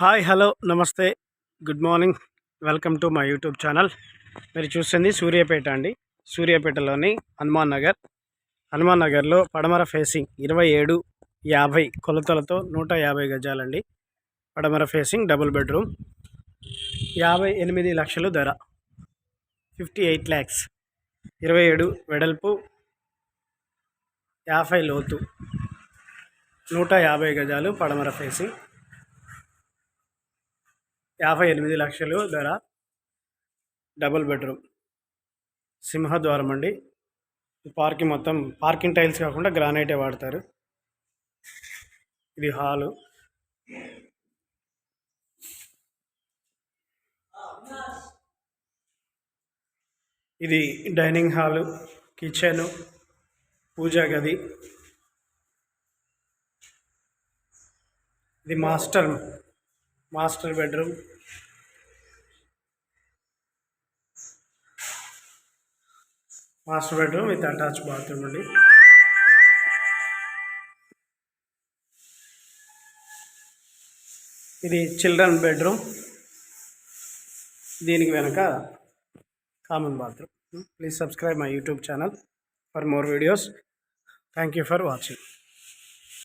Hi hello నమస్తే good morning. Welcome to my YouTube channel. మీరు చూస్తుంది సూర్యాపేట అండి. సూర్యాపేటలోని హనుమాన్ నగర్. హనుమాన్ నగర్లో పడమర ఫేసింగ్ ఇరవై ఏడు యాభై కొలతలతో నూట యాభై గజాలండి. పడమర ఫేసింగ్ డబుల్ బెడ్రూమ్. యాభై ఎనిమిది లక్షలు ధర. Fifty eight lakhs. ఇరవై ఏడు వెడల్పు. యాభై లోతు. నూట యాభై గజాలు పడమర ఫేసింగ్. యాభై ఎనిమిది లక్షలు ధర. Double bedroom. సింహద్వారం అండి. ఈ పార్కింగ్ మొత్తం పార్కింగ్ టైల్స్ కాకుండా గ్రానైటే వాడతారు. ఇది హాలు. ఇది డైనింగ్ హాలు కిచెను పూజా గది. ఇది master master bedroom. Master bedroom with attach bathroom అండి. ఇది చిల్డ్రన్ బెడ్రూమ్. దీనికి వెనక common bathroom. Please subscribe my YouTube channel for more videos. Thank you for watching.